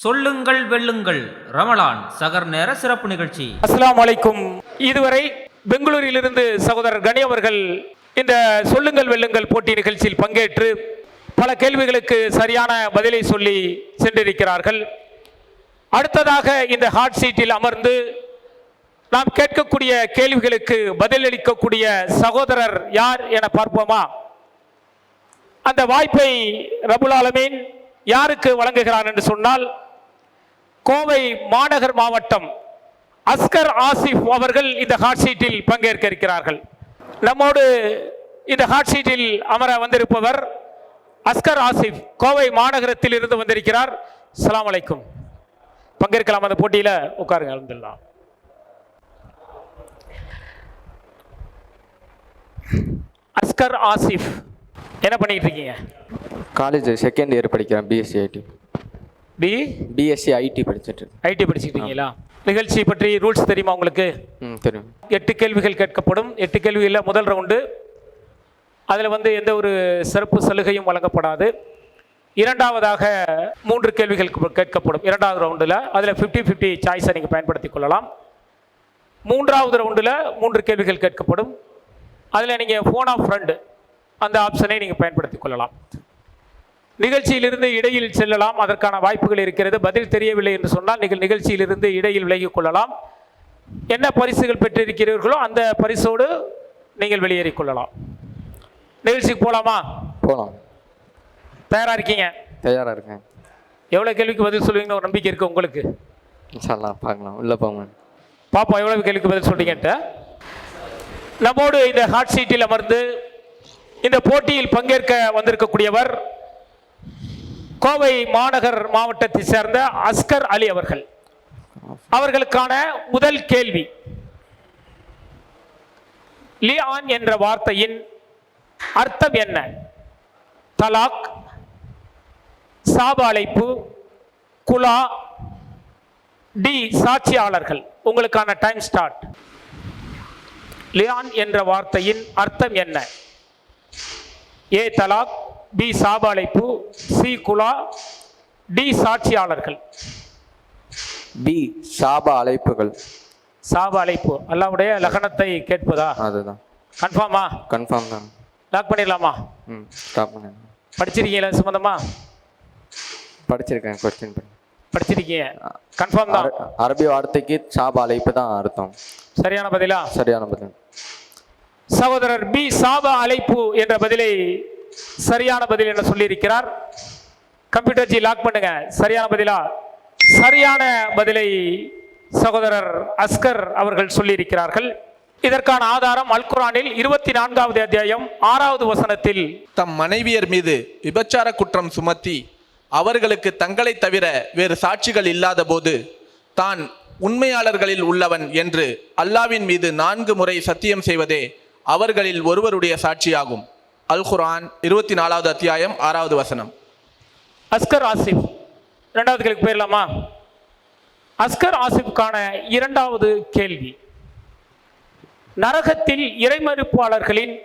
சொல்லுங்கள் வெல்லுங்கள். ரமலான் சகர் நேர சிறப்பு நிகழ்ச்சி. அஸ்லாம் வலைக்கும் இதுவரை பெங்களூரிலிருந்து சகோதரர் கணி அவர்கள் இந்த சொல்லுங்கள் வெல்லுங்கள் போட்டி நிகழ்ச்சியில் பங்கேற்று பல கேள்விகளுக்கு சரியான பதிலை சொல்லி சென்றிருக்கிறார்கள். அடுத்ததாக இந்த ஹாட் சீட்டில் அமர்ந்து நாம் கேட்கக்கூடிய கேள்விகளுக்கு பதிலளிக்கக்கூடிய சகோதரர் யார் என பார்ப்போமா? அந்த வாய்ப்பை ரபுல் ஆலமீன் யாருக்கு வழங்குகிறார் என்று சொன்னால் கோவை மாநகர் மாவட்டம் அஸ்கர் ஆசிஃப் அவர்கள் இந்த ஹாட் சீட்டில் பங்கேற்க இருக்கிறார்கள். நம்மோடு இந்த ஹாட் சீட்டில் அமர வந்திருப்பவர் அஸ்கர் ஆசிஃப் கோவை மாநகரத்தில் இருந்து வந்திருக்கிறார். அஸ்ஸலாமு அலைக்கும். பங்கேற்கலாம் அந்த போட்டியில். உட்காருங்க அல்ஹம்துலில்லாஹ். அஸ்கர் ஆசிஃப் என்ன பண்ணிட்டு இருக்கீங்க? காலேஜ் செகண்ட் இயர் படிக்கிறேன் BSc IT B BSc IT படிச்சுட்டு. ஐடி படிச்சுட்டு இருக்கீங்களா நிகழ்ச்சி பற்றி ரூல்ஸ் தெரியுமா உங்களுக்கு? ம் தெரியும். எட்டு கேள்விகள் கேட்கப்படும். எட்டு கேள்விகளில் முதல் ரவுண்டு. அதில் வந்து எந்த ஒரு சிறப்பு சலுகையும் வழங்கப்படாது. இரண்டாவதாக மூன்று கேள்விகள் கேட்கப்படும். இரண்டாவது ரவுண்டில் அதில் ஃபிஃப்டி ஃபிஃப்டி சாய்ஸை நீங்கள் பயன்படுத்திக் கொள்ளலாம். மூன்றாவது ரவுண்டில் மூன்று கேள்விகள் கேட்கப்படும். அதில் நீங்கள் ஃபோன் ஆஃப் ஃப்ரெண்டு அந்த ஆப்ஷனை நீங்கள் பயன்படுத்திக் கொள்ளலாம். நிகழ்ச்சியிலிருந்து இடையில் செல்லலாம். அதற்கான வாய்ப்புகள் இருக்கிறது. பதில் தெரியவில்லை என்று சொன்னால் நீங்கள் நிகழ்ச்சியிலிருந்து இடையில் விலகிக் கொள்ளலாம். என்ன பரிசுகள் பெற்றிருக்கிறீர்களோ அந்த பரிசோடு நீங்கள் வெளியேறிக் கொள்ளலாம். நிகழ்ச்சிக்கு போகலாமா போகலாம் தயாராக இருக்கீங்க? தயாராக இருக்கேன். எவ்வளோ கேள்விக்கு பதில் சொல்லுவீங்கன்னு ஒரு நம்பிக்கை இருக்குது உங்களுக்கு? இன்ஷால்லா பார்க்கலாம். உள்ளே போங்க. பாப்போம் எவ்வளவு கேள்விக்கு பதில் சொல்றீங்கன்ட்டு? நம்மோடு இந்த ஹாட் சீட்டில் அமர்ந்து இந்த போட்டியில் பங்கேற்க வந்திருக்கக்கூடியவர் கோவை மாநகர் மாவட்டத்தை சேர்ந்த அஸ்கர் அலி அவர்கள். அவர்களுக்கான முதல் கேள்வி. லியான் என்ற வார்த்தையின் அர்த்தம் என்ன? தலாக் சாப அழைப்பு குலா டி சாட்சியாளர்கள். உங்களுக்கான டைம் ஸ்டார்ட் லியான் என்ற வார்த்தையின் அர்த்தம் என்ன? ஏ தலாக் பி சாப அழைப்பு சி குலா டி சாட்சியாளர்கள். பி சாபா அழைப்புகள். சாப அழைப்பு அல்லாவுடைய லகனத்தை கேட்பதா? அதுதான். கன்ஃபார்மா கன்ஃபார்ம் தான். லாக் பண்ணிடலாமா? ம் ஸ்டாப் பண்ணேன் படிச்சிருக்கீங்களா சம்பந்தமா? படிச்சிருக்கேன் கொஸ்டின் பண்ணி. படிச்சிருக்கீங்க. கன்ஃபார்ம் தான். அர- அரபி வார்த்தைக்கு சாபா அழைப்பு தான் அர்த்தம். சரியான பதிலா? சரியான பதில். சகோதரர் பி சாப அழைப்பு என்ற பதிலை சரியான பதில் என சொல்லியிருக்கிறார். கம்ப்யூட்டர் ஜி லாக் பண்ணுங்க. சரியான பதிலா? சரியான பதிலை சகோதரர் அஸ்கர் அவர்கள் சொல்லியிருக்கிறார்கள். இதற்கான ஆதாரம் அல்குரானில் இருபத்தி நான்காவது அத்தியாயம் ஆறாவது வசனத்தில். தம் மனைவியர் மீது விபச்சார குற்றம் சுமத்தி அவர்களுக்கு தங்களை தவிர வேறு சாட்சிகள் இல்லாத போது தான் உண்மையாளர்களில் உள்ளவன் என்று அல்லாவின் மீது நான்கு முறை சத்தியம் செய்வதே அவர்களில் ஒருவருடைய சாட்சியாகும். அல் குரான் இருபத்தி நாலாவது அத்தியாயம் ஆறாவது வசனம். அஸ்கர் ஆசிப். இரண்டாவது கேள்வி போயிடலாமா? அஸ்கர் ஆசிப்கான இரண்டாவது கேள்வி. நரகத்தில் இறைமறுப்பாளர்களின்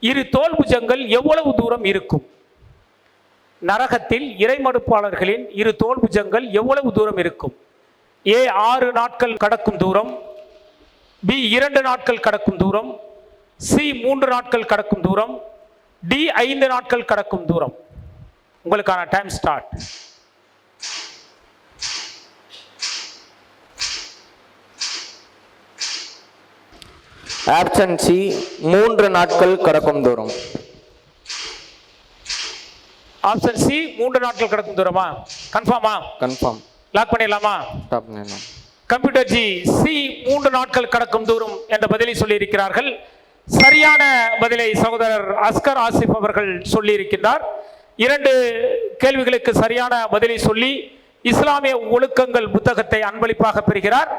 இரு தோல் புஜங்கள் எவ்வளவு தூரம் இருக்கும்? நரகத்தில் இறைமறுப்பாளர்களின் இரு தோல் புஜங்கள் எவ்வளவு தூரம் இருக்கும்? ஏ ஆறு நாட்கள் கடக்கும் தூரம். பி இரண்டு நாட்கள் கடக்கும் தூரம். சி மூன்று நாட்கள் கடக்கும் தூரம். டி ஐந்து நாட்கள் கடக்கும் தூரம். உங்களுக்கான டைம் ஸ்டார்ட் ஆப்ஷன் சி மூன்று நாட்கள் கடக்கும் தூரம். ஆப்ஷன் சி மூன்று நாட்கள் கடக்கும் தூரமா? கன்ஃபார்மா கன்ஃபார்ம் லாக் பண்ணிடலாமா? கம்ப்யூட்டர் ஜி சி மூன்று நாட்கள் கடக்கும் தூரம் என்ற பதிலை சொல்லியிருக்கிறார்கள். சரியான பதிலை சகோதரர் அஸ்கர் ஆசிப் அவர்கள் சொல்லியிருக்கின்றார். இரண்டு கேள்விகளுக்கு சரியான பதிலை சொல்லி இஸ்லாமிய ஒழுக்கங்கள் புத்தகத்தை அன்பளிப்பாக பெறுகிறார்.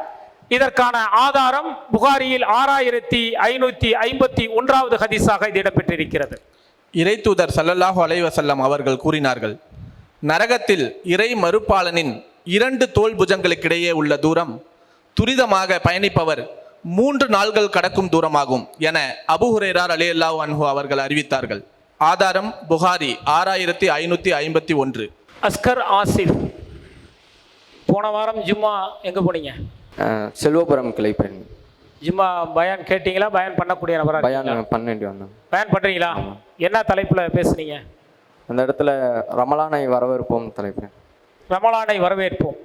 இதற்கான ஆதாரம் புகாரியில் ஆறாயிரத்தி ஐநூத்தி ஐம்பத்தி ஒன்றாவது ஹதீஸாக இது இடம்பெற்றிருக்கிறது. இறைத்தூதர் தூதர் சல்லல்லாஹு அலைவசல்லம் அவர்கள் கூறினார்கள் நரகத்தில் இறை மறுப்பாளனின் இரண்டு தோல் புஜங்களுக்கிடையே உள்ள தூரம் துரிதமாக பயணிப்பவர் மூன்று நாள்கள் கடக்கும் தூரமாகும் என அபு ஹுரேரார் அலி அல்லாஹ் அன்ஹு அவர்கள் அறிவித்தார்கள். ஆதாரம் புகாரி ஆறாயிரத்தி ஐநூற்றி ஐம்பத்தி ஒன்று. அஸ்கர் ஆசிஃப் போன வாரம் ஜும்மா எங்கே போனீங்க? செல்வபுரம் கிளை பெண் ஜும்மா பயான் கேட்டீங்களா? பயான் பண்ணக்கூடிய நபரா பயான்? பண்ணிட்டு வந்தேன் பயான் பண்ணுறீங்களா என்ன தலைப்பில் பேசுனீங்க? அந்த இடத்துல ரமலானை வரவேற்போம் தலைப்பு. ரமலானை வரவேற்போம்.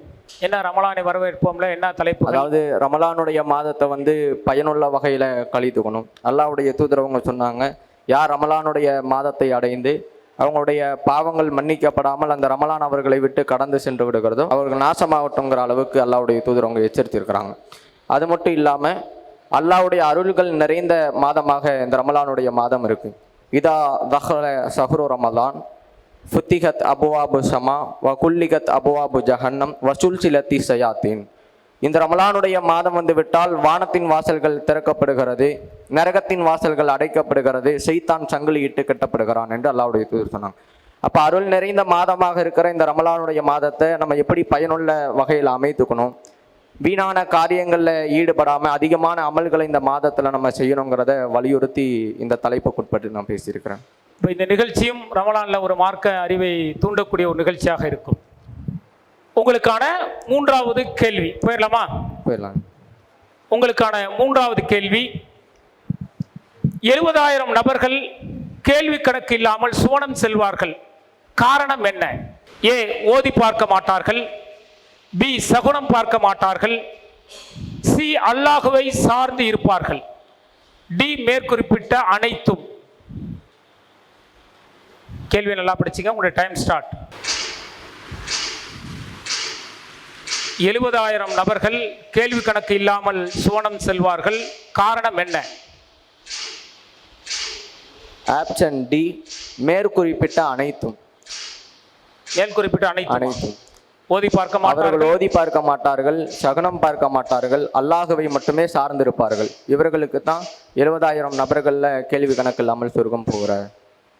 என்ன ரமலானை வரவேற்போம்ல? என்ன தலைப்பு அதாவது ரமலானுடைய மாதத்தை வந்து பயனுள்ள வகையில் கழித்துக்கணும் அல்லாவுடைய தூதரவங்க சொன்னாங்க யார் ரமலானுடைய மாதத்தை அடைந்து அவங்களுடைய பாவங்கள் மன்னிக்கப்படாமல் அந்த ரமலான் அவர்களை விட்டு கடந்து சென்று விடுகிறதோ அவர்கள் நாசமாகட்டுங்கிற அளவுக்கு அல்லாவுடைய தூதரவங்க எச்சரித்திருக்கிறாங்க. அது மட்டும் இல்லாமல் அல்லாவுடைய அருள்கள் நிறைந்த மாதமாக இந்த ரமலானுடைய மாதம் இருக்குது இதா தஹல சஹ்ரு ரமலான் ஃபுத்திகத் அபுவாபு சமா வ குல்லிகத் அபுவாபு ஜஹன்னம் வசூல்சிலத்தி சயாத்தீன் இந்த ரமலானுடைய மாதம் வந்து விட்டால் வானத்தின் வாசல்கள் திறக்கப்படுகிறது நரகத்தின் வாசல்கள் அடைக்கப்படுகிறது செய்தான் சங்கிலியிட்டு கட்டப்படுகிறான் என்று அல்லாவுடைய தூதர் சொன்னாங்க அப்போ அருள் நிறைந்த மாதமாக இருக்கிற இந்த ரமலானுடைய மாதத்தை நம்ம எப்படி பயனுள்ள வகையில் அமைத்துக்கணும் வீணான காரியங்களில் ஈடுபடாமல் அதிகமான அமல்களை இந்த மாதத்தில் நம்ம செய்யணுங்கிறத வலியுறுத்தி இந்த தலைப்புக்குட்பட்டு நான் பேசியிருக்கிறேன் இப்போ இந்த நிகழ்ச்சியும் ரமலானில் ஒரு மார்க்க அறிவை தூண்டக்கூடிய ஒரு நிகழ்ச்சியாக இருக்கும். உங்களுக்கான மூன்றாவது கேள்வி போயிடலாமா? போயிடலாம். உங்களுக்கான மூன்றாவது கேள்வி எழுபதாயிரம் நபர்கள் கேள்வி கணக்கு இல்லாமல் சுவனம் செல்வார்கள். காரணம் என்ன? ஏ ஓதி பார்க்க மாட்டார்கள். பி சகுனம் பார்க்க மாட்டார்கள். சி அல்லாஹுவை சார்ந்து இருப்பார்கள். டி மேற்குறிப்பிட்ட அனைத்தும். கேள்வி நல்லா படிச்சுங்க உங்களுடைய டைம் ஸ்டார்ட் எழுபதாயிரம் நபர்கள் கேள்வி கணக்கு இல்லாமல் சுவனம் செல்வார்கள். காரணம் என்ன? ஆப்ஷன் டி மேற்குறிப்பிட்ட அனைத்தும். மேல் குறிப்பிட்ட அனைத்தும். அனைத்தும். ஓதி பார்க்க அவர்கள் மாட்டார்கள் ஓதி பார்க்க மாட்டார்கள் சகுனம் பார்க்க மாட்டார்கள் அல்லாஹுவை மட்டுமே சார்ந்திருப்பார்கள். இவர்களுக்கு தான் எழுபதாயிரம் நபர்களில் கேள்வி கணக்கு இல்லாமல் சொர்க்கம் போகிற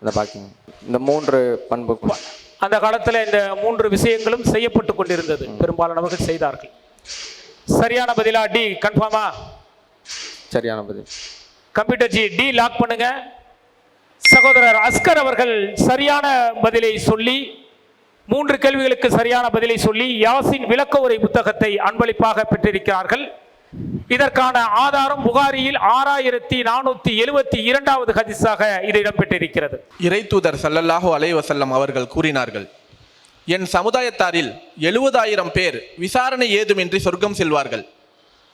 இந்த பாக்கியம். இந்த மூன்று பண்பு அந்த காலத்தில் இந்த மூன்று விஷயங்களும் செய்யப்பட்டு கொண்டிருந்தது. பெரும்பாலானவர்கள் செய்தார்கள். சரியான பதிலா டி கன்ஃபார்மா சரியான பதில். கம்ப்யூட்டர் ஜி டி லாக் பண்ணுங்க. சகோதரர் அஸ்கர் அவர்கள் சரியான பதிலை சொல்லி மூன்று கேள்விகளுக்கு சரியான பதிலை சொல்லி யாசின் விளக்க உரை புத்தகத்தை அன்பளிப்பாக பெற்றிருக்கிறார்கள். இதற்கான ஆதாரம் புகாரியில் ஆறாயிரத்தி நானூத்தி எழுபத்தி இரண்டாவது ஹதீஸாக இது இடம்பெற்றிருக்கிறது இறைத்தூதர் ஸல்லல்லாஹு அலைஹி வஸல்லம் அவர்கள் கூறினார்கள் என் சமுதாயத்தாரில் எழுபதாயிரம் பேர் விசாரணை ஏதுமின்றி சொர்க்கம் செல்வார்கள்.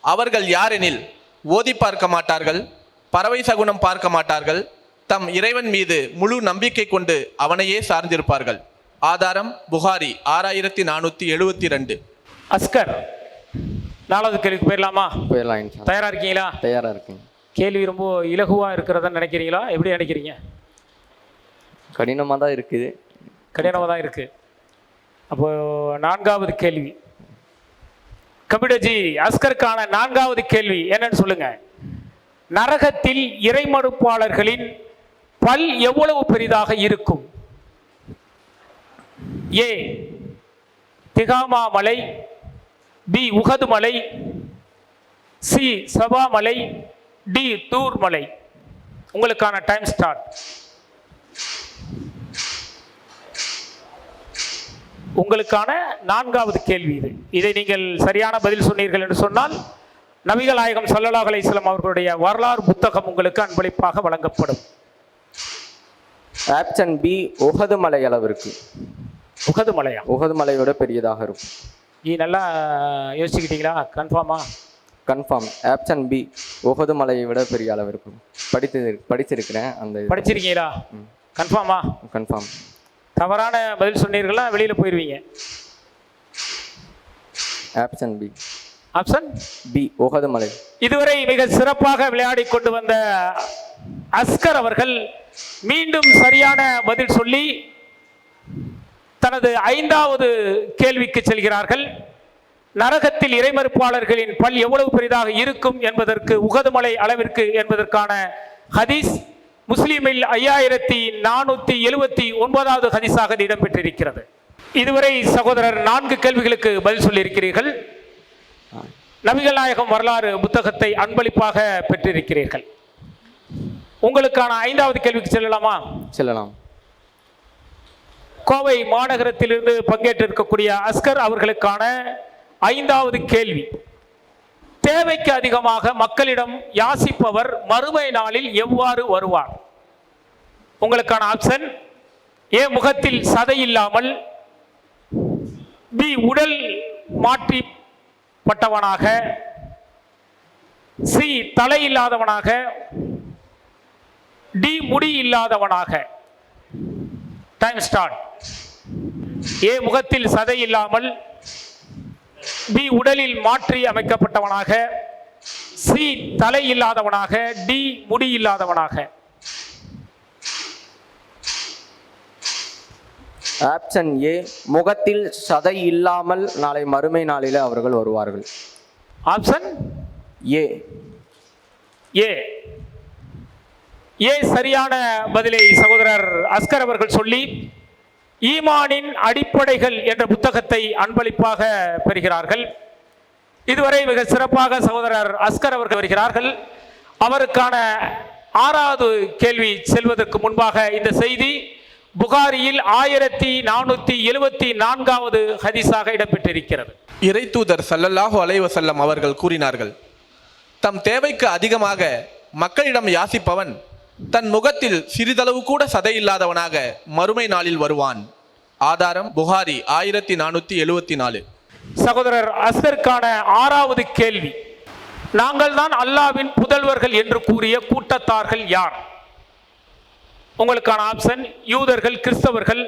அவர்கள் யாரெனில் ஓதி பார்க்க மாட்டார்கள் பறவை சகுனம் பார்க்க மாட்டார்கள் தம் இறைவன் மீது முழு நம்பிக்கை கொண்டு அவனையே சார்ந்திருப்பார்கள். ஆதாரம் புகாரி ஆறாயிரத்தி நானூற்றி எழுபத்தி ரெண்டு. அஸ்கர் நாலாவது கேள்விக்கு போயிடலாமா? போயிடலாம் இன்ஷா அல்லாஹ். தயாரா இருக்கீங்களா? தயாரா இருக்குங்க கேள்வி ரொம்ப இலகுவா இருக்கிறதா நினைக்கிறீங்களா? எப்படி நினைக்கிறீங்க? கடினமாக தான் இருக்குது. கடினமாக தான் இருக்கு. அப்போ நான்காவது கேள்வி. கபிடஜி அஸ்கருக்கான நான்காவது கேள்வி என்னன்னு சொல்லுங்க. நரகத்தில் இறைமறுப்பாளர்களின் பல் எவ்வளவு பெரிதாக இருக்கும்? ஏ திகாமா மலை பி உகது மலை சி சபா மலை டி தூர் மலை. உங்களுக்கான டைம் ஸ்டார்ட் உங்களுக்கான நான்காவது கேள்வி இது. இதை நீங்கள் சரியான பதில் சொன்னீர்கள் என்று சொன்னால் நபிகள் நாயகம் ஸல்லல்லாஹு அலைஹி வஸல்லம் அவர்களுடைய வரலாறு புத்தகம் உங்களுக்கு அன்பளிப்பாக வழங்கப்படும். ஆப்ஷன் பி உகது மலை அளவிற்கு உகது மலையா? உகது மலையோட பெரியதாக இருக்கும். நீ நல்லா யோசிச்சுக்கிட்டீங்களா? கன்ஃபார்மா கன்ஃபார்ம் ஆப்ஷன் பி உகது மலையை விட பெரிய அளவு இருக்கும் படித்து படிச்சிருக்கிறேன் அந்த படிச்சிருக்கீங்களா? கன்ஃபார்மா கன்ஃபார்ம் தவறான பதில் சொன்னீர்களா வெளியில் போயிடுவீங்க option B option B Uhud மலை. இதுவரை மிக சிறப்பாக விளையாடி கொண்டு வந்த அஸ்கர் அவர்கள் மீண்டும் சரியான பதில் சொல்லி தனது ஐந்தாவது கேள்விக்கு செல்கிறார்கள். நரகத்தில் இறைமறுப்பாளர்களின் பல் எவ்வளவு பெரிதாக இருக்கும் என்பதற்கு உகதுமலை அளவிற்கு என்பதற்கான ஹதீஸ் முஸ்லீமில் ஐயாயிரத்தி நானூத்தி எழுபத்தி ஒன்பதாவது ஹதீஸாக இது இடம்பெற்றிருக்கிறது. இதுவரை சகோதரர் நான்கு கேள்விகளுக்கு பதில் சொல்லியிருக்கிறீர்கள். நபிகள் நாயகம் வரலாறு புத்தகத்தை அன்பளிப்பாக பெற்றிருக்கிறீர்கள். உங்களுக்கான ஐந்தாவது கேள்விக்கு செல்லலாமா? செல்லலாம். கோவை மாநகரத்திலிருந்து பங்கேற்றிருக்கக்கூடிய அஸ்கர் அவர்களுக்கான ஐந்தாவது கேள்வி. தேவைக்கு அதிகமாக மக்களிடம் யாசிப்பவர் மறுமை நாளில் எவ்வாறு வருவார்? உங்களுக்கான ஆப்ஷன் ஏ முகத்தில் சதை இல்லாமல் பி உடல் மாற்றிப்பட்டவனாக சி தலை இல்லாதவனாக டி முடி இல்லாதவனாக. டைம் ஸ்டார்ட் ஏ முகத்தில் சதை இல்லாமல் பி உடலில் மாற்றி அமைக்கப்பட்டவனாக சி தலை இல்லாதவனாக டி முடி இல்லாதவனாக. ஆப்ஷன் ஏ முகத்தில் சதை இல்லாமல் நாளை மறுமை நாளில் அவர்கள் வருவார்கள். Option A. ஏ. ஏன் சரியான பதிலை சகோதரர் அஸ்கர் அவர்கள் சொல்லி ஈமானின் அடிப்படைகள் என்ற புத்தகத்தை அன்பளிப்பாக பெறுகிறார்கள். இதுவரை மிக சிறப்பாக சகோதரர் அஸ்கர் அவர்கள் வருகிறார்கள். அவருக்கான ஆறாவது கேள்வி செல்வதற்கு முன்பாக இந்த செய்தி புகாரியில் ஆயிரத்தி நானூத்தி எழுபத்தி நான்காவது ஹதீஸாக இடம்பெற்றிருக்கிறது. இறை தூதர் சல்லல்லாஹு அலைவசல்லம் அவர்கள் கூறினார்கள் தம் தேவைக்கு அதிகமாக மக்களிடம் யாசிப்பவன் தன் முகத்தில் சிறிதளவு கூட சதை இல்லாதவனாக மறுமை நாளில் வருவான். ஆதாரம் புகாரி ஆயிரத்தி நானூற்றி எழுவத்தி நாலு சகோதரர் அசருக்கான ஆறாவது கேள்வி. நாங்கள் தான் அல்லாவின் புதல்வர்கள் என்று கூறிய கூட்டத்தார்கள் யார்? உங்களுக்கான ஆப்ஷன் யூதர்கள் கிறிஸ்தவர்கள்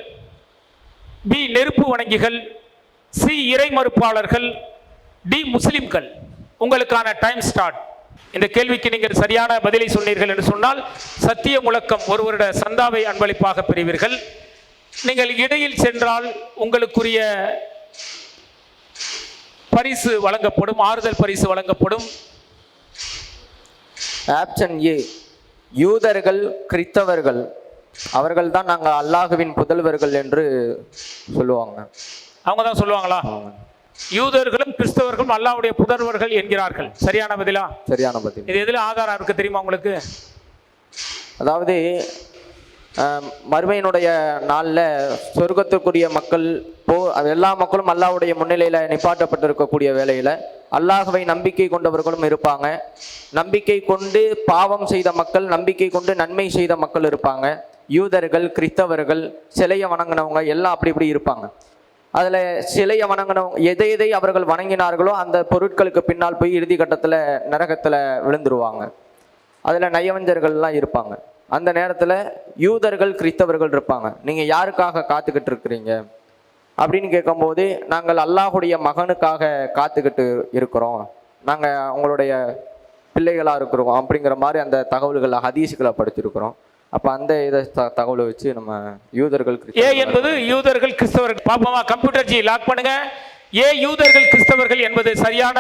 பி நெருப்பு வணங்கிகள் சி இறை மறுப்பாளர்கள் டி முஸ்லிம்கள். உங்களுக்கான டைம் ஸ்டார்ட் இந்த கேள்விக்கு நீங்கள் சரியான பதிலை சொன்னீர்கள் என்று சொன்னால் சத்திய முழக்கம் ஒரு வருட சந்தாவை அன்பளிப்பாக பெறுவீர்கள். நீங்கள் இடையில் சென்றால் உங்களுக்குரிய பரிசு வழங்கப்படும் ஆறுதல் பரிசு வழங்கப்படும். ஆப்ஷன் ஏ யூதர்கள் கிறித்தவர்கள் அவர்கள் தான் நாங்கள் அல்லாஹுவின் புதல்வர்கள் என்று சொல்லுவாங்க. அவங்க தான் சொல்லுவாங்களா? ஆமாங்க. யூதர்களும் கிறிஸ்தவர்களும் அல்லாஹ்வுடைய புதல்வர்கள் என்கிறார்கள். சரியான பதிலா? சரியான பதில். இது எதுல ஆதாரம் இருக்கு தெரியுமா உங்களுக்கு? அதாவது மறுமையினுடைய நாளில் சொர்க்கத்துக்குரிய மக்கள் போ எல்லா மக்களும் அல்லாஹ்வுடைய முன்னிலையில் நிப்பாட்டப்பட்டிருக்கக்கூடிய வேளையில் அல்லாஹ்வை நம்பிக்கை கொண்டவர்களும் இருப்பாங்க. நம்பிக்கை கொண்டு பாவம் செய்த மக்கள் நம்பிக்கை கொண்டு நன்மை செய்த மக்கள் இருப்பாங்க. யூதர்கள் கிறிஸ்தவர்கள் சிலையை வணங்கினவங்க எல்லாம் அப்படி இப்படி இருப்பாங்க. அதில் சிலையை வணங்கினவங்க எதை எதை அவர்கள் வணங்கினார்களோ அந்த பொருட்களுக்கு பின்னால் போய் இறுதி கட்டத்தில் நரகத்தில் விழுந்துருவாங்க. அதில் நயவஞ்சர்கள்லாம் இருப்பாங்க. அந்த நேரத்தில் யூதர்கள் கிறிஸ்தவர்கள் இருப்பாங்க. நீங்கள் யாருக்காக காத்துக்கிட்டு இருக்கிறீங்க? அப்படின்னு கேட்கும்போது நாங்கள் அல்லாஹுடைய மகனுக்காக காத்துக்கிட்டு இருக்கிறோம். நாங்கள் அவங்களுடைய பிள்ளைகளாக இருக்கிறோம் அப்படிங்கிற மாதிரி அந்த தகவல்களை ஹதீஸுகளை படிச்சிருக்கிறோம். அப்போ அந்த இதை தகவலை வச்சு நம்ம யூதர்கள் ஏ என்பது யூதர்கள் கிறிஸ்தவர்கள். பாப்போமா கம்ப்யூட்டர் ஜி லாக் பண்ணுங்க. ஏ யூதர்கள் கிறிஸ்தவர்கள் என்பது சரியான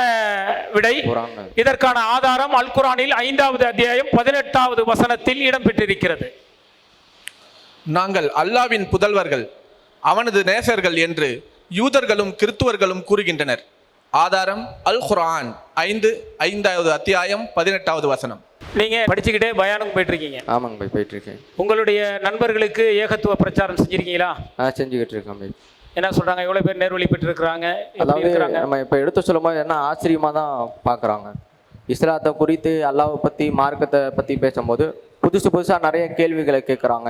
விடை. குரான். இதற்கான ஆதாரம் அல் குரானில் ஐந்தாவது அத்தியாயம் பதினெட்டாவது வசனத்தில் இடம்பெற்றிருக்கிறது. நாங்கள் அல்லாவின் புதல்வர்கள் அவனது நேசர்கள் என்று யூதர்களும் கிறித்துவர்களும் கூறுகின்றனர். ஆதாரம் அல் குர்ஆன் ஐந்து ஐந்தாவது அத்தியாயம் பதினெட்டாவது வசனம். நீங்க படிச்சுக்கிட்டே பயானுக்கு போயிட்டு இருக்கீங்க ஆமாங்க பை போயிட்டுருக்கேன். உங்களுடைய நண்பர்களுக்கு ஏகத்துவ பிரச்சாரம் செஞ்சிருக்கீங்களா? ஆ செஞ்சுக்கிட்டு இருக்கேன் பை என்ன சொல்றாங்க எவ்வளவு பேர் நேர்வழி பெற்று இருக்கிறாங்க எப்படி அதாவது இருக்கிறாங்க? நம்ம இப்போ எடுத்து சொல்லும்போது என்ன ஆச்சரியமாக தான் பார்க்குறாங்க இஸ்லாத்தை குறித்து அல்லாவை பற்றி மார்க்கத்தை பற்றி பேசும்போது புதுசு புதுசாக நிறைய கேள்விகளை கேட்குறாங்க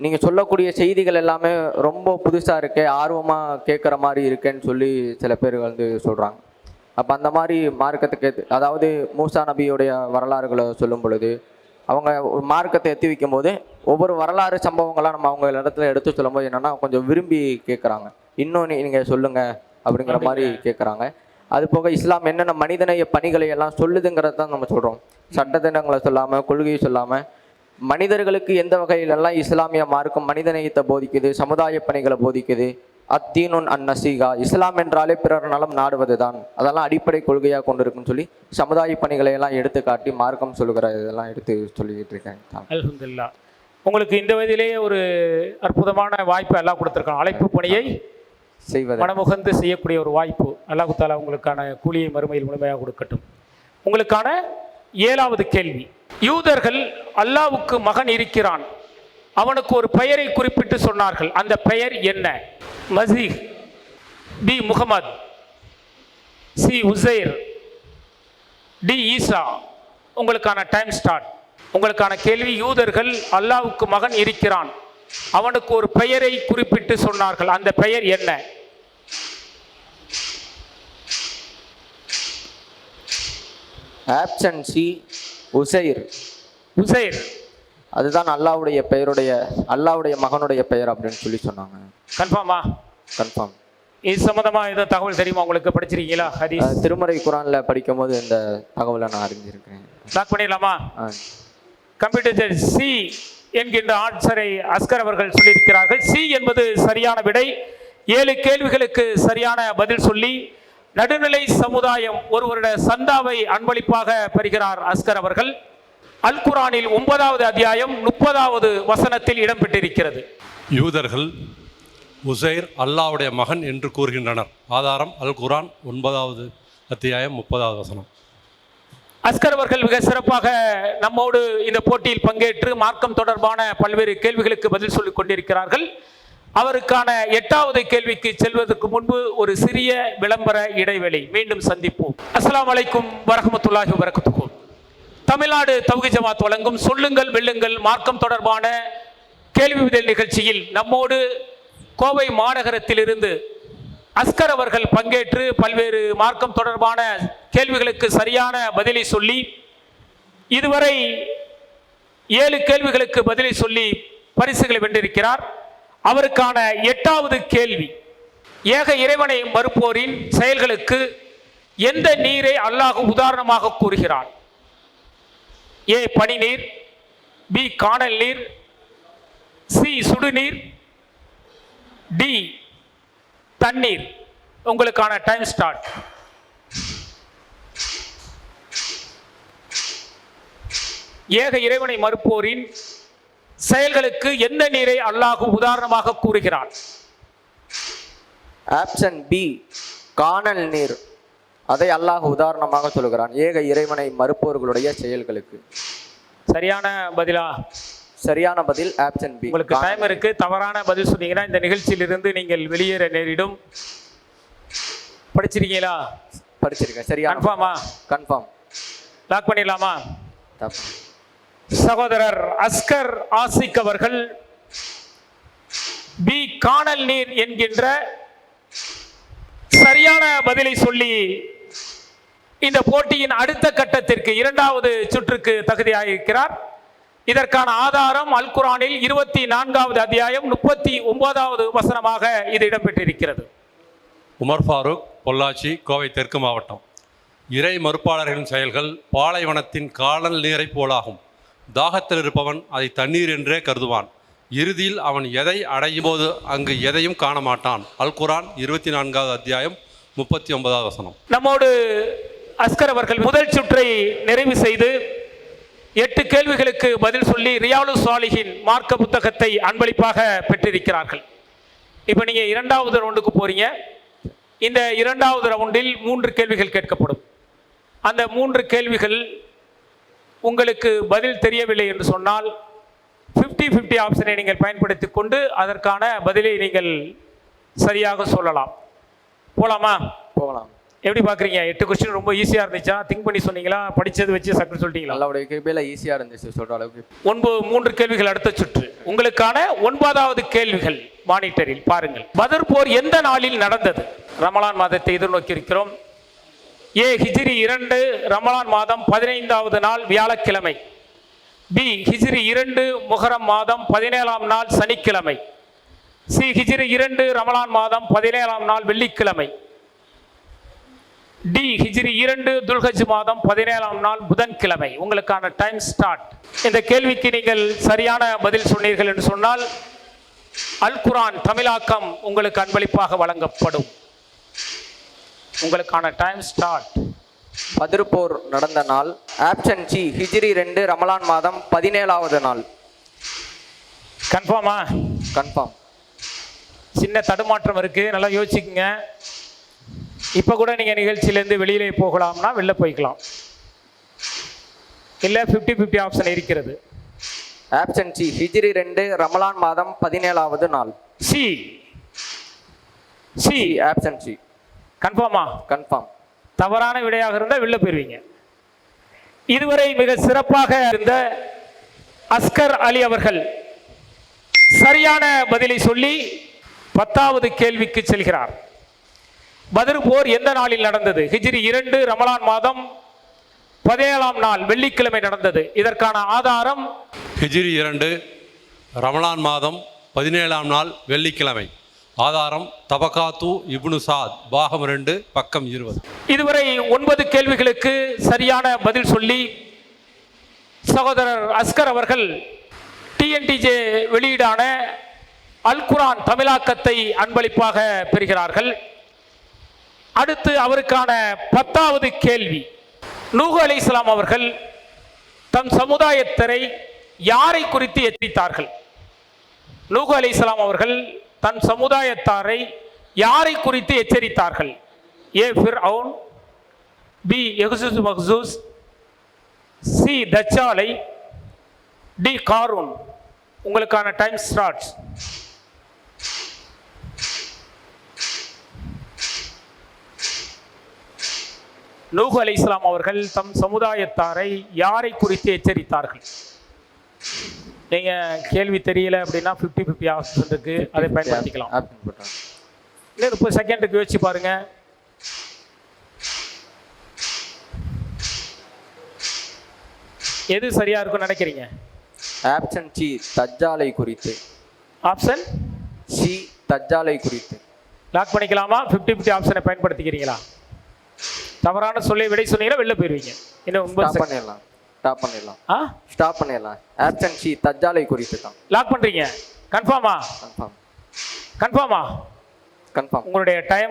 நீங்கள் சொல்லக்கூடிய செய்திகள் எல்லாமே ரொம்ப புதுசாக இருக்கே ஆர்வமாக கேட்குற மாதிரி இருக்கேன்னு சொல்லி சில பேர் வந்து சொல்கிறாங்க அப்போ அந்த மாதிரி மார்க்கத்துக்கு அதாவது மூசா நபியுடைய வரலாறுகளை சொல்லும் பொழுது அவங்க ஒரு மார்க்கத்தை எத்தி வைக்கும்போது ஒவ்வொரு வரலாறு சம்பவங்களாக நம்ம அவங்க இடத்துல எடுத்து சொல்லும்போது என்னென்னா கொஞ்சம் விரும்பி கேட்குறாங்க இன்னும் நீங்கள் சொல்லுங்கள் அப்படிங்கிற மாதிரி கேட்குறாங்க அது போக இஸ்லாம் என்னென்ன மனிதநேய பணிகளை எல்லாம் சொல்லுதுங்கிறத தான் நம்ம சொல்கிறோம் சட்டத்திட்டங்களை சொல்லாமல் கொள்கையை சொல்லாமல் மனிதர்களுக்கு எந்த வகையிலெல்லாம் இஸ்லாமிய மார்க்கம் மனிதநேயத்தை போதிக்குது சமுதாய பணிகளை போதிக்குது அத்தீனுன் அன் நசீகா. இஸ்லாம் என்றாலே பிறர் நலம் நாடுவது தான் அதெல்லாம் அடிப்படை கொள்கையாக கொண்டு இருக்குன்னு சொல்லி சமுதாய பணிகளை எல்லாம் எடுத்து காட்டி மார்க்கம் சொல்லுகிற இதெல்லாம் எடுத்து சொல்லிக்கிட்டு இருக்காங்க தான் அல்ஹம்துலில்லா. உங்களுக்கு இந்த வயதிலேயே ஒரு அற்புதமான வாய்ப்பு எல்லாம் கொடுத்துருக்கான். அழைப்பு பணியை செய்வது மனமுகந்து செய்யக்கூடிய ஒரு வாய்ப்பு அல்லாஹு தாலா உங்களுக்கான கூலியை மறுமையில் முழுமையாக கொடுக்கட்டும். உங்களுக்கான ஏழாவது கேள்வி. யூதர்கள் அல்லாவுக்கு மகன் இருக்கிறான். அவனுக்கு ஒரு பெயரை குறிப்பிட்டு சொன்னார்கள். அந்த பெயர் என்ன? Masih B. Muhammad C. Uzair D. Isa. உங்களுக்கான டைம் ஸ்டார்ட் உங்களுக்கான கேள்வி யூதர்கள் அல்லாவுக்கு மகன் இருக்கிறான். அவனுக்கு ஒரு பெயரை குறிப்பிட்டு சொன்னார்கள். அந்த பெயர் என்ன? Option C Uzair. உசைர். அதுதான் அல்லாவுடைய பெயருடைய அல்லாவுடைய மகனுடைய பெயர் அப்படின்னு சொல்லி சொன்னாங்க. கன்ஃபார்மா கன்ஃபார்ம் இது சம்மந்தமா ஏதோ தகவல் தெரியுமா உங்களுக்கு? படிச்சிருக்கீங்களா? ஹதீஸ்? திருமறை குரான்ல படிக்கும்போது இந்த தகவலை நான் அறிஞ்சிருக்கேன் லாக் பண்ணிடலாமா? கம்ப்யூட்டர் சி என்கின்ற ஆன்சரை அஸ்கர் அவர்கள் சொல்லியிருக்கிறார்கள். சி என்பது சரியான விடை. ஏழு கேள்விகளுக்கு சரியான பதில் சொல்லி நடுநிலை சமுதாயம் ஒருவருடைய சந்தாவை அன்பளிப்பாக பெறுகிறார் அஸ்கர் அவர்கள். அல் குரானில் ஒன்பதாவது அத்தியாயம் முப்பதாவது வசனத்தில் இடம்பெற்றிருக்கிறது. யூதர்கள் உசைர் அல்லாவுடைய மகன் என்று கூறுகின்றனர். ஆதாரம் அல் குரான் ஒன்பதாவது அத்தியாயம் முப்பதாவது வசனம். அஸ்கர் அவர்கள் மிக சிறப்பாக நம்மோடு இந்த போட்டியில் பங்கேற்று மார்க்கம் தொடர்பான பல்வேறு கேள்விகளுக்கு பதில் சொல்லிக் கொண்டிருக்கிறார்கள். அவருக்கான எட்டாவது கேள்விக்கு செல்வதற்கு முன்பு ஒரு சிறிய விளம்பர இடைவெளி. மீண்டும் சந்திப்போம். அஸ்ஸலாமு அலைக்கும் வரஹ்மத்துல்லாஹி வரகத்துக்கும் தமிழ்நாடு தவுகி ஜமாத் வழங்கும் சொல்லுங்கள் வெல்லுங்கள் மார்க்கம் தொடர்பான கேள்வி விதல் நிகழ்ச்சியில் நம்மோடு கோவை மாநகரத்திலிருந்து அஸ்கர் அவர்கள் பங்கேற்று பல்வேறு மார்க்கம் தொடர்பான கேள்விகளுக்கு சரியான பதிலை சொல்லி இதுவரை ஏழு கேள்விகளுக்கு பதிலை சொல்லி பரிசுகளை வென்றிருக்கிறார். அவருக்கான எட்டாவது கேள்வி ஏக இறைவனை மறுப்போரின் செயல்களுக்கு எந்த நீரை அல்லாஹ் உதாரணமாக கூறுகிறான்? ஏ பனிநீர் பி காணல் நீர் சி சுடுநீர் டி தண்ணீர். உங்களுக்கான டைம் ஸ்டார்ட். ஏக இறைவனை மறுப்போரின் செயல்களுக்கு எந்த நீரை அல்லாஹ் உதாரணமாக கூறுகிறான்? ஆப்ஷன் பி காணல் நீர். அதை அல்லாஹ் உதாரணமாக சொல்கிறான் ஏக இறைவனை மறுப்பவர்களுடைய செயல்களுக்கு. சரியான பதிலா? சரியான பதில் ஆப்ஷன் பி. உங்களுக்கு டைம் இருக்கு. தவறான பதில் சொன்னீங்கன்னா இந்த நிகழ்ச்சியிலிருந்து நீங்கள் வெளியேற நேரிடும். படிச்சிருக்கீங்களா? படிச்சிருக்கேன். சரியான கன்ஃபார்மா கன்ஃபார்ம் லாக் பண்ணிடலாமா? சகோதரர் அஸ்கர் ஆசிக் அவர்கள் பி காணல் நீர் என்கின்ற சரியான பதிலை சொல்லி இந்த போட்டியின் அடுத்த கட்டத்திற்கு இரண்டாவது சுற்றுக்கு தகுதியாயிருக்கிறார். இதற்கான ஆதாரம் அல் குரானில் இருபத்தி நான்காவது அத்தியாயம் முப்பத்தி ஒன்பதாவது வசனமாக இது இடம்பெற்றிருக்கிறது. உமர் ஃபாரூக் பொள்ளாச்சி கோவை தெற்கு மாவட்டம். இறை மறுப்பாளர்களின் செயல்கள் பாலைவனத்தின் காணல் நீரைப் போலாகும். தாகத்தில் இருப்பவன் அதை தண்ணீர் என்றே கருதுவான். இறுதியில் அவன் எதை அடையும் போது அங்கு எதையும் காண மாட்டான் அல் குரான் இருபத்தி நான்காவது அத்தியாயம் முப்பத்தி ஒன்பதாவது வசனம். நம்மோடு அஸ்கர் அவர்கள் முதல் சுற்றை நிறைவு செய்து எட்டு கேள்விகளுக்கு பதில் சொல்லி ரியாலு சாலிஹின் மார்க்க புத்தகத்தை அன்பளிப்பாக பெற்றிருக்கிறார்கள். இப்போ நீங்கள் இரண்டாவது ரவுண்டுக்கு போறீங்க. இந்த இரண்டாவது ரவுண்டில் மூன்று கேள்விகள் கேட்கப்படும். அந்த மூன்று கேள்விகள் உங்களுக்கு பதில் தெரியவில்லை என்று சொன்னால் 50 50 ஆப்ஷனை நீங்கள் பயன்படுத்தி கொண்டு அதற்கான பதிலை நீங்கள் சரியாக சொல்லலாம். போகலாமா போகலாம். எப்படி பார்க்குறீங்க எட்டு கொஸ்டின் ரொம்ப ஈஸியாக இருந்துச்சா? திங்க் பண்ணி சொன்னீங்களா? படிச்சது வச்சு சக்குன்னு சொல்லிட்டீங்களா? அல்லாவுடைய கிருபையில ஈஸியா இருந்துச்சு சொல்ற அளவுக்கு. ஒன்பது மூன்று கேள்விகள் அடுத்த சுற்று. உங்களுக்கான ஒன்பதாவது கேள்விகள் மானிட்டரில் பாருங்கள். பதர் போர் எந்த நாளில் நடந்தது? ரமலான் மாதத்தை எதிர்நோக்கி இருக்கிறோம் ஏ ஹிஜ்ரி இரண்டு ரமலான் மாதம் பதினைந்தாவது நாள் வியாழக்கிழமை. பி ஹிஜ்ரி இரண்டு முஹரம் மாதம் பதினேழாம் நாள் சனிக்கிழமை. சி ஹிஜ்ரி இரண்டு ரமலான் மாதம் பதினேழாம் நாள் வெள்ளிக்கிழமை. டி ஹிஜ்ரி இரண்டு துல்ஹஜ் மாதம் பதினேழாம் நாள் புதன்கிழமை. உங்களுக்கான டைம் ஸ்டார்ட் இந்த கேள்விக்கு நீங்கள் சரியான பதில் சொன்னீர்கள் என்று சொன்னால் அல் குரான் தமிழாக்கம் உங்களுக்கு அன்பளிப்பாக வழங்கப்படும். உங்களுக்கான டைம் ஸ்டார்ட் பதிர் போர் நடந்த நாள். ஆப்ஷன் சி ஹிஜ்ரி ரெண்டு ரமலான் மாதம் பதினேழாவது நாள். கன்ஃபார்மா கன்ஃபார்ம் சின்ன தடுமாற்றம் இருக்கு. நல்லா யோசிச்சுக்குங்க. இப்போ கூட நீங்கள் நிகழ்ச்சியிலேருந்து வெளியிலே போகலாம்னா வெளில போய்க்கலாம். இல்லை ஃபிஃப்டி ஃபிஃப்டி ஆப்ஷன் இருக்கிறது. ஆப்ஷன் சி ஹிஜ்ரி ரெண்டு ரமலான் மாதம் பதினேழாவது நாள். சி சி ஆப்ஷன் சி கன்ஃபார்மா கன்ஃபார்ம் தவறான விடையாக இருந்தால் வெளில போயிருவீங்க. இதுவரை மிக சிறப்பாக இருந்த அஸ்கர் அலி அவர்கள் சரியான பதிலை சொல்லி பத்தாவது கேள்விக்கு செல்கிறார். பத்ர் போர் எந்த நாளில் நடந்தது? ஹிஜ்ரி இரண்டு ரமலான் மாதம் பதினேழாம் நாள் வெள்ளிக்கிழமை நடந்தது. இதற்கான ஆதாரம் ஹிஜ்ரி இரண்டு ரமலான் மாதம் பதினேழாம் நாள் வெள்ளிக்கிழமை. ஆதாரம் தபகாத்து இப்னு சாத் பாகம் ரெண்டு பக்கம் இருபது. இதுவரை ஒன்பது கேள்விகளுக்கு சரியான பதில் சொல்லி சகோதரர் அஸ்கர் அவர்கள் டிஎன்டிஜே வெளியீடான அல் குரான் தமிழாக்கத்தை அன்பளிப்பாக பெறுகிறார்கள். அடுத்து அவருக்கான பத்தாவது கேள்வி. நூகு அலி இஸ்லாம் அவர்கள் தம் சமுதாயத்தரை யாரை குறித்து எச்சரித்தார்கள்? நூகு அலி இஸ்லாம் அவர்கள் தன் சமுதாயத்தாரை யாரை குறித்து எச்சரித்தார்கள்? ஏ ஃபிர் அவுன் பி எகுசூஸ் மக்சூஸ் சி தச்சாலை டி காரூன். உங்களுக்கான டைம் ஸ்டார்ட்ஸ் நூஹு அலைஹிஸ்ஸலாம் அவர்கள் தம் சமுதாயத்தாரை யாரை குறித்து எச்சரித்தார்கள்? நீங்க கேள்வி தெரியல அப்படின்னா ஃபிஃப்டி ஃபிஃப்டி ஆப்ஷன் இருக்கு. அதை பயன்படுத்திக்கலாம். இன்னும் முப்பது செகண்டுக்கு யோசிச்சு பாருங்க. எது சரியா இருக்கும்னு நினைக்கிறீங்க? ஆப்ஷன் சி தஜ்ஜாலை குறித்து. ஆப்ஷன் சி தஜ்ஜாலை குறித்து. லாக் பண்ணிக்கலாமா? ஃபிஃப்டி ஃபிஃப்டி ஆப்ஷனை பயன்படுத்திக்கிறீங்களா? தவறான சொல்லி விடை சொன்னீங்கன்னா வெளில போயிருவீங்க. இன்னும் ஒன்பது second. பண்ணிடலாம். ஸ்டாப் பண்ணிடலாம். ஆ? ஸ்டாப் பண்ணிடலாம். ஆப்ஷன் சி தஜ்ஜாலை குறித்து தான். லாக் பண்றீங்க. கன்ஃபார்மா கன்ஃபார்ம் கன்ஃபார்மா கன்ஃபார்ம் உங்களுடைய டைம்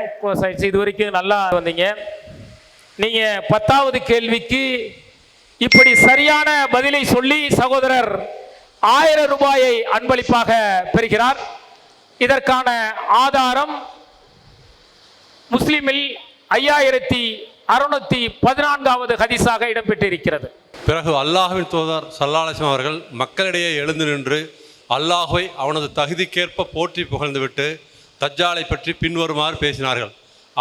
இது வரைக்கும் நல்லா வந்தீங்க. நீங்க பத்தாவது கேள்விக்கு இப்படி சரியான பதிலை சொல்லி சகோதரர் ஆயிரம் ரூபாயை அன்பளிப்பாக பெறுகிறார். இதற்கான ஆதாரம் முஸ்லிமில் ஐயாயிரத்தி அறுநூத்தி பதினான்காவது ஹதீஸாக இடம்பெற்றிருக்கிறது. பிறகு அல்லாஹுவின் தூதர் சல்லாலசம் அவர்கள் மக்களிடையே எழுந்து நின்று அல்லாஹுவை அவனது தகுதிக்கேற்ப போற்றி புகழ்ந்துவிட்டு தஜ்ஜாலை பற்றி பின்வருமாறு பேசினார்கள்.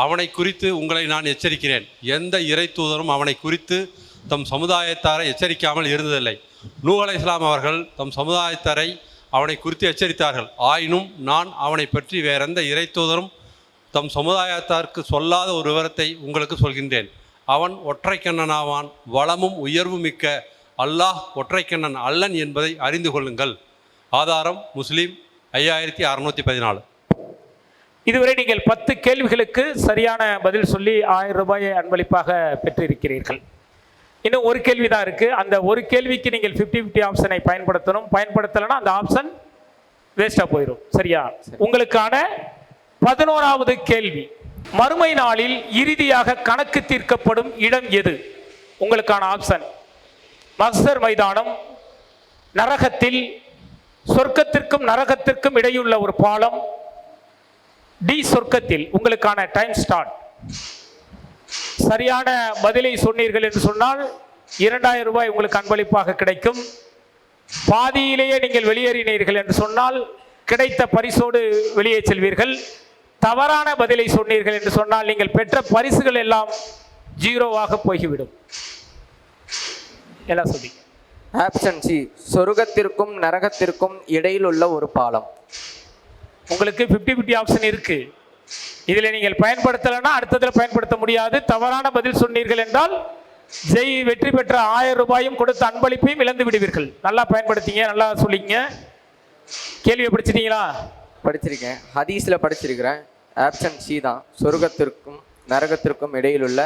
அவனை குறித்து உங்களை நான் எச்சரிக்கிறேன். எந்த இறை தூதரும் அவனை குறித்து தம் சமுதாயத்தாரை எச்சரிக்காமல் இருந்ததில்லை. நூ இஸ்லாம் அவர்கள் தம் சமுதாயத்தாரை அவனை குறித்து எச்சரித்தார்கள். ஆயினும் நான் அவனை பற்றி வேறெந்த இறை தூதரும் தம் சமுதாயத்தாருக்கு சொல்லாத ஒரு விவரத்தை உங்களுக்கு சொல்கின்றேன். அவன் ஒற்றைக்கண்ணனாவான் வளமும் உயர்வும் மிக்க அல்லாஹ் ஒற்றைக்கண்ணன் அல்லன் என்பதை அறிந்து கொள்ளுங்கள். ஆதாரம் முஸ்லீம் ஐயாயிரத்தி அறுநூத்தி பதினாலு. இதுவரை நீங்கள் பத்து கேள்விகளுக்கு சரியான பதில் சொல்லி ஆயிரம் ரூபாயை அன்பளிப்பாக பெற்றிருக்கிறீர்கள். இன்னும் ஒரு கேள்வி தான் இருக்கு. அந்த ஒரு கேள்விக்கு நீங்கள் 50 50 ஆப்ஷனை பயன்படுத்தணும். பயன்படுத்தலைன்னா அந்த ஆப்ஷன் வேஸ்டா போயிடும் சரியா? உங்களுக்கான பதினோராவது கேள்வி. மறுமை நாளில் இறுதியாக கணக்கு தீர்க்கப்படும் இடம் எது? உங்களுக்கான ஆப்ஷன் மக்சர் மைதானம் நரகத்தில் சொர்க்கத்திற்கும் நரகத்திற்கும் இடையுள்ள ஒரு பாலம் டி சொர்க்கத்தில். உங்களுக்கான டைம் ஸ்டார்ட் சரியான பதிலை சொன்னீர்கள் என்று சொன்னால் இரண்டாயிரம் ரூபாய் உங்களுக்கு அன்பளிப்பாக கிடைக்கும். பாதியிலேயே நீங்கள் வெளியேறினீர்கள் என்று சொன்னால் கிடைத்த பரிசோடு வெளியே செல்வீர்கள். தவறான பதிலை சொன்னீர்கள் என்று சொன்னால் நீங்கள் பெற்ற பரிசுகள் எல்லாம் ஜீரோவாக போய்விடும். எல்லாம் சொல்லி. ஆப்ஷன் சி சொர்க்கத்திற்கும் நரகத்திற்கும் இடையில் உள்ள ஒரு பாலம். உங்களுக்கு 50 50 ஆப்ஷன் இருக்கு. இதில் நீங்கள் பயன்படுத்தலைன்னா அடுத்ததில் பயன்படுத்த முடியாது. தவறான பதில் சொன்னீர்கள் என்றால் ஜெய் வெற்றி பெற்ற ஆயிரம் ரூபாயும் கொடுத்த அன்பளிப்பையும் இழந்து விடுவீர்கள். நல்லா பயன்படுத்திங்க நல்லா சொல்லிங்க கேள்வியை படிச்சிட்டீங்களா? படிச்சிருக்கேன். ஹதீஸில் படிச்சிருக்கிறேன் ஆப்ஷன் சி தான் சொர்க்கத்திற்கும் நரகத்திற்கும் இடையில் உள்ள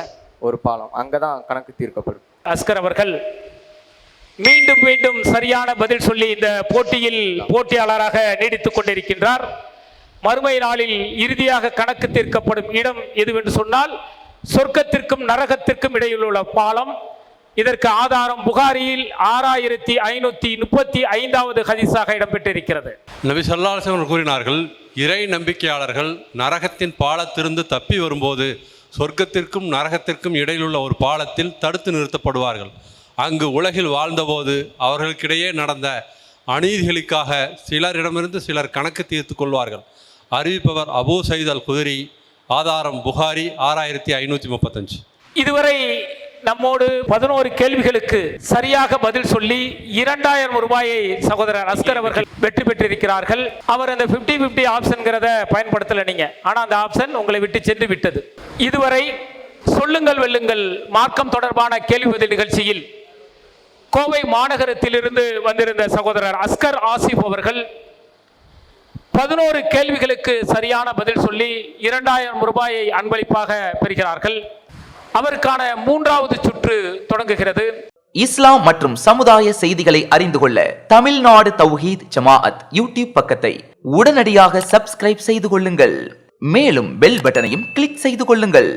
ஒரு பாலம். அங்கே தான் கணக்கு தீர்க்கப்படும். அஸ்கர் அவர்கள் மீண்டும் மீண்டும் சரியான பதில் சொல்லி இந்த போட்டியில் போட்டியாளராக நீடித்துக் கொண்டிருக்கின்றார். மறுமை நாளில் இறுதியாக கணக்கு தீர்க்கப்படும் இடம் எதுவென்று சொன்னால் சொர்க்கத்திற்கும் நரகத்திற்கும் இடையில் உள்ள பாலம். இதற்கு ஆதாரம் புகாரியில் ஆறாயிரத்தி ஐநூத்தி முப்பத்தி ஐந்தாவது ஹதீஸாக இடம்பெற்றிருக்கிறது. நபி அவர்கள் கூறினார்கள் இறை நம்பிக்கையாளர்கள் நரகத்தின் பாலத்திலிருந்து தப்பி வரும்போது சொர்க்கத்திற்கும் நரகத்திற்கும் இடையிலுள்ள ஒரு பாலத்தில் தடுத்து நிறுத்தப்படுவார்கள். அங்கு உலகில் வாழ்ந்தபோது அவர்களுக்கிடையே நடந்த அநீதிகளுக்காக சிலரிடமிருந்து சிலர் கணக்கு தீர்த்து கொள்வார்கள். அறிவிப்பவர் அபூ சயீத் அல் குதிரி ஆதாரம் புகாரி ஆறாயிரத்தி ஐநூற்றி முப்பத்தஞ்சு. இதுவரை நம்மோடு பதினோரு கேள்விகளுக்கு சரியாக பதில் சொல்லி இரண்டாயிரம் ரூபாயை சகோதரர் அஸ்கர் அவர்கள் வெற்றி பெற்றிருக்கிறார்கள். அவர் அந்த 50 50 ஆப்ஷன்கிறத பயன்படுத்தல நீங்க. ஆனா அந்த ஆப்ஷன் உங்களை விட்டு சென்று விட்டது. இதுவரை சொல்லுங்கள் வெல்லுங்கள் மார்க்கம் தொடர்பான கேள்வி பதில் நிகழ்ச்சியில் கோவை மாநகரத்திலிருந்து வந்திருந்த சகோதரர் அஸ்கர் ஆசிப் அவர்கள் பதினோரு கேள்விகளுக்கு சரியான பதில் சொல்லி இரண்டாயிரம் ரூபாயை அன்பளிப்பாக பெறுகிறார்கள். அவருக்கான மூன்றாவது சுற்று தொடங்குகிறது. இஸ்லாம் மற்றும் சமுதாய செய்திகளை அறிந்து கொள்ள தமிழ்நாடு தௌஹீத் ஜமாஅத் யூடியூப் பக்கத்தை உடனடியாக சப்ஸ்கிரைப் செய்து கொள்ளுங்கள். மேலும் பெல் பட்டனையும் கிளிக் செய்து கொள்ளுங்கள்.